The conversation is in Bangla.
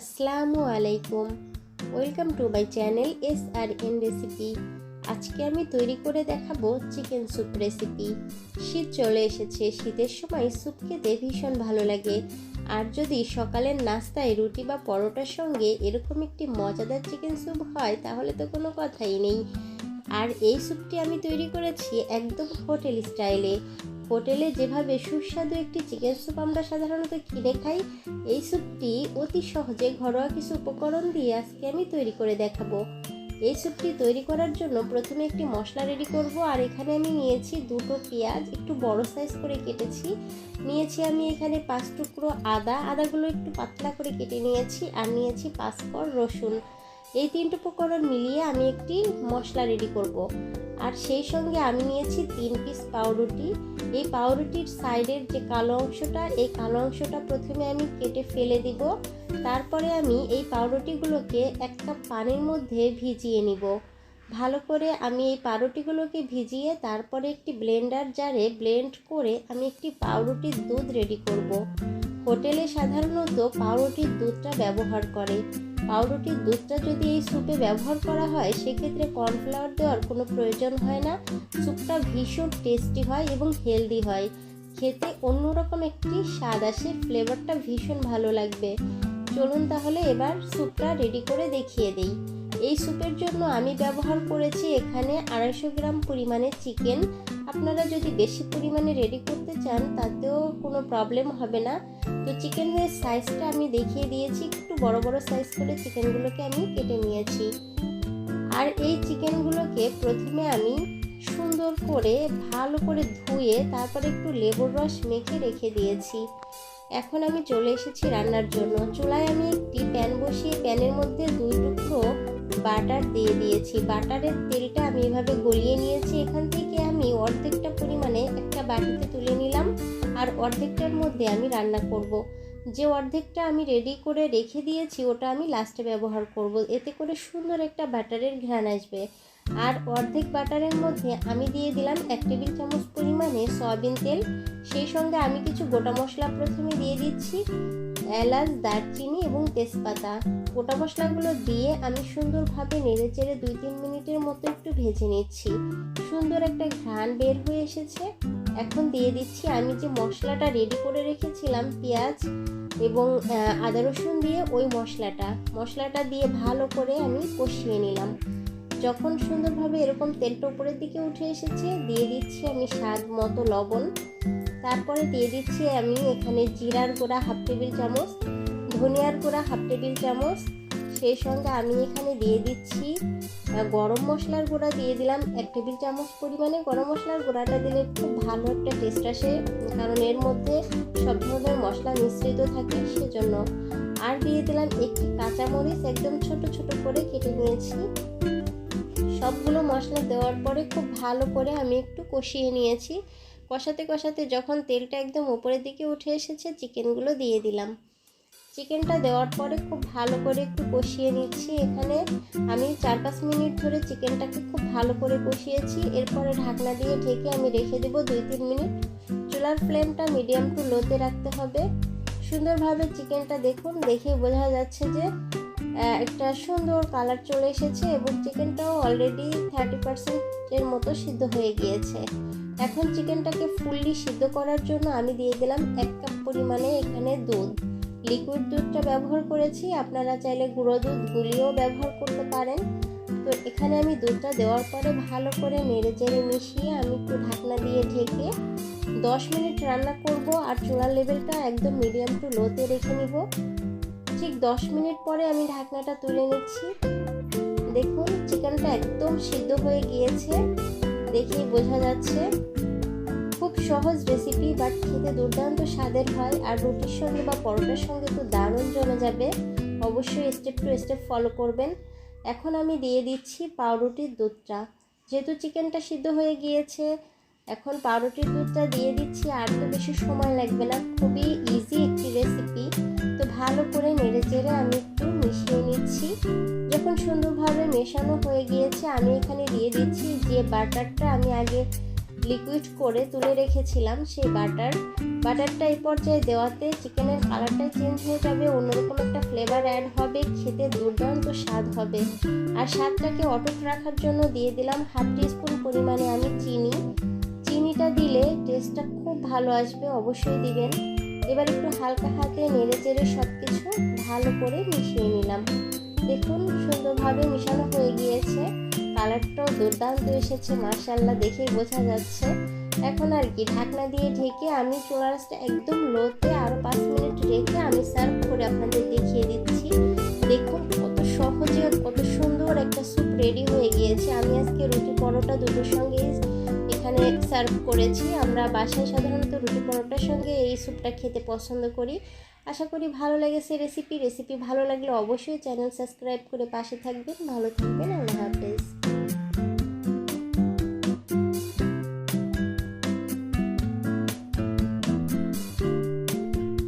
আসসালামু আলাইকুম। Welcome to my channel S R N recipe আজকে আমি তৈরি করে দেখাবো চিকেন স্যুপ রেসিপি শীত চলে এসেছে, শীতের সময় স্যুপ খেতে ভীষণ ভালো লাগে। আর যদি সকালের নাস্তায় রুটি বা পরোটার সঙ্গে এরকম একটি মজাদার চিকেন স্যুপ হয়, তাহলে তো কোনো কথাই নেই। আর এই স্যুপটি আমি তৈরি করেছি একদম হোটেল স্টাইলে। হোটেলে যেভাবে সুস্বাদু একটি চিকেন স্যুপ আমরা সাধারণত কিনে খাই, এই স্যুপটি অতি সহজে ঘরোয়া কিছু উপকরণ দিয়ে আজকে আমি তৈরি করে দেখাবো। এই স্যুপটি তৈরি করার জন্য প্রথমে একটি মশলা রেডি করব, আর এখানে আমি নিয়েছি দুটো পেঁয়াজ, একটু বড় সাইজ করে কেটেছি। নিয়েছি আমি এখানে পাঁচ টুকরো আদা, আদাগুলো একটু পাতলা করে কেটে নিয়েছি, আর নিয়েছি পাঁচ পর রসুন। এই তিনটে উপকরণ মিলিয়ে আমি একটি মশলা রেডি করব। আর সেই সঙ্গে আমি নিয়েছি তিন পিস পাউরুটি এই পাউরুটির সাইডের যে কালো অংশটা, এই কালো অংশটা প্রথমে আমি কেটে ফেলে দিব তারপরে আমি এই পাউরুটিগুলোকে এক কাপ পানির মধ্যে ভিজিয়ে নিব ভালো করে আমি এই পাউরুটিগুলোকে ভিজিয়ে তারপরে একটি ব্লেন্ডার জারে ব্লেন্ড করে আমি একটি পাউরুটির দুধ রেডি করব। হোটেলে সাধারণত পাউরুটির দুধটা ব্যবহার করে পাউরুটির দুধটা যদি এই স্যুপে ব্যবহার করা হয়, সেক্ষেত্রে কর্নফ্লাওয়ার দেওয়ার কোনো প্রয়োজন হয় না। স্যুপটা ভীষণ টেস্টি হয় এবং হেলদি হয়। খেতে অন্যরকম একটি স্বাদ আসে, ফ্লেভারটা ভীষণ ভালো লাগবে। চলুন তাহলে এবার স্যুপটা রেডি করে দেখিয়ে দিই। এই স্যুপের জন্য আমি ব্যবহার করেছি এখানে আড়াইশো গ্রাম পরিমাণে চিকেন আপনারা যদি বেশি পরিমাণে রেডি করতে চান, তাতেও কোনো প্রবলেম হবে না। তো চিকেনের সাইজটা আমি দেখিয়ে দিয়েছি, একটু বড় বড় সাইজ করে চিকেনগুলোকে আমি কেটে নিয়েছি। আর এই চিকেনগুলোকে প্রথমে আমি সুন্দর করে, ভালো করে ধুয়ে, তারপরে একটু লেবুর রস মেখে রেখে দিয়েছি। এখন আমি চলে এসেছি রান্নার জন্য। চুলায় আমি একটি প্যান বসিয়ে প্যানের মধ্যে দুই টুকরো বাটার দিয়ে দিয়েছি। বাটারের তেলটা আমি এভাবে গলিয়ে নিয়েছি। এখান থেকে আমি অর্ধেকটা পরিমাণে একটা বাটিতে তুলে নিলাম আর অর্ধেকটার মধ্যে আমি রান্না করব। যে অর্ধেকটা আমি রেডি করে রেখে দিয়েছি, ওটা আমি লাস্টে ব্যবহার করব। এতে করে সুন্দর একটা বাটারের ঘ্রাণ আসবে। আর অর্ধেক বাটারের মধ্যে আমি দিয়ে দিলাম এক টেবিল চামচ পরিমাণে সয়াবিন তেল। সেই সঙ্গে আমি কিছু গোটা মশলা প্রথমে দিয়ে দিচ্ছি। এলাচ, দারচিনি এবং তেজপাতা। গোটা মশলাগুলো দিয়ে আমি সুন্দরভাবে নেড়ে চেড়ে দুই তিন মিনিটের মতো একটু ভেজে নিচ্ছি। সুন্দর একটা ঘ্রাণ বের হয়ে এসেছে। এখন দিয়ে দিচ্ছি আমি যে মশলাটা রেডি করে রেখেছিলাম, পেঁয়াজ এবং আদা রসুন দিয়ে ওই মশলাটা। মশলাটা দিয়ে ভালো করে আমি কষিয়ে নিলাম। যখন সুন্দরভাবে এরকম তেলটা উপরের দিকে উঠে এসেছে, দিয়ে দিচ্ছি আমি স্বাদ মতো লবণ। তারপরে দিয়ে দিচ্ছি আমি এখানে জিরার গুঁড়া হাফ টেবিল চামচ, ধনিয়ার গুঁড়া হাফ টেবিল চামচ, সেই সঙ্গে আমি এখানে দিয়ে দিচ্ছি গরম মশলার গুঁড়া দিয়ে দিলাম এক টেবিল চামচ পরিমাণে। গরম মশলার গুঁড়াটা দিলে খুব ভালো একটা টেস্ট আসে, কারণ এর মধ্যে সব ধরনের মশলা মিশ্রিত থাকে, সেজন্য আর দিয়ে দিলাম একটি কাঁচামরিচ, একদম ছোট ছোট করে কেটে নিয়েছি। সবগুলো মশলা দেওয়ার পরে খুব ভালো করে আমি একটু কষিয়ে নিয়েছি। কষাতে কষাতে যখন তেলটা একদম উপরের দিকে উঠে এসেছে, চিকেনগুলো দিয়ে দিলাম। চিকেনটা দেওয়ার পরে খুব ভালো করে একটু কষিয়ে নিচ্ছি। এখানে আমি চার পাঁচ মিনিট ধরে চিকেনটাকে খুব ভালো করে কষিয়েছি। এরপরে ঢাকনা দিয়ে ঢেকে আমি রেখে দেবো দুই তিন মিনিট। চুলার ফ্লেমটা মিডিয়াম টু লোতে রাখতে হবে। সুন্দরভাবে চিকেনটা দেখুন, দেখে বোঝা যাচ্ছে যে একটা সুন্দর কালার চলে এসেছে এবং চিকেনটাও অলরেডি থার্টি পার্সেন্টের মতো সিদ্ধ হয়ে গিয়েছে। এখন চিকেনটাকে ফুললি সিদ্ধ করার জন্য আমি দিয়ে দিলাম এক কাপ পরিমাণে এখানে দুধ। লিকুইড দুধটা ব্যবহার করেছি, আপনারা চাইলে গুঁড়ো দুধ গুলিয়েও ব্যবহার করতে পারেন। তো এখানে আমি দুধটা দেওয়ার পরে ভালো করে নেড়ে চেড়ে মিশিয়ে আমি একটু ঢাকনা দিয়ে ঢেকে দশ মিনিট রান্না করব আর চুলার লেভেলটা একদম মিডিয়াম টু লোতে রেখে নিব। ঠিক দশ মিনিট পরে আমি ঢাকনাটা তুলে নিচ্ছি। দেখুন, চিকেনটা একদম সিদ্ধ হয়ে গিয়েছে। দেখেই বোঝা যাচ্ছে। খুব সহজ রেসিপি বাট খেতে দুর্দান্ত স্বাদের হয়। আর রুটির সঙ্গে বা পরোটার সঙ্গে তো দারুণ জমে যাবে। অবশ্যই স্টেপ টু স্টেপ ফলো করবেন। এখন আমি দিয়ে দিচ্ছি পাউরুটির দুধটা। যেহেতু চিকেনটা সিদ্ধ হয়ে গিয়েছে এখন পাউরুটির দুধটা দিয়ে দিচ্ছি আর তো বেশি সময় লাগবে না। খুবই ইজি একটি রেসিপি তো ভালো করে নেড়ে চেড়ে আমি একটু মিশিয়ে নিচ্ছি। যখন সুন্দরভাবে মেশানো হয়ে গিয়েছে, আমি এখানে দিয়ে দিচ্ছি যে বাটারটা আমি আগে লিকুইড করে তুলে রেখেছিলাম, সেই বাটার। বাটারটা এই পর্যায়ে দেওয়াতে চিকেনের কালারটা চেঞ্জ হয়ে যাবে, অন্যরকম একটা ফ্লেভার অ্যাড হবে, খেতে দুর্দান্ত স্বাদ হবে। আর স্বাদটাকে অটুট রাখার জন্য দিয়ে দিলাম হাফ টিস্পুন পরিমাণে আমি চিনি। চিনিটা দিলে টেস্টটা খুব ভালো আসবে, অবশ্যই দিবেন। এবার একটু হালকা হাতে নেড়ে চেড়ে সব কিছু ভালো করে মিশিয়ে নিলাম। দেখুন, সুন্দরভাবে মিশানো হয়ে গিয়েছে। কালারটাও দুর্দান্ত এসেছে মার্শাল্লাহ দেখেই বোঝা যাচ্ছে। এখন আর কি, ঢাকনা দিয়ে ঢেকে আমি চোলারাসটা একদম লোতে আরও পাঁচ মিনিট রেখে আমি সার্ভ করে আপনাদের দেখিয়ে দিচ্ছি। দেখুন, কত সহজে কত সুন্দর একটা স্যুপ রেডি হয়ে গিয়েছে। আমি আজকে রুটি পরোটা দুটোর সঙ্গে এখানে সার্ভ করেছি। আমরা বাসায় সাধারণত রুটি পরোটার সঙ্গে এই স্যুপটা খেতে পছন্দ করি। আশা করি ভালো লেগেছে রেসিপি রেসিপি ভালো লাগলে অবশ্যই চ্যানেল সাবস্ক্রাইব করে পাশে থাকবেন। ভালো থাকবেন। আল্লাহ হাফেজ।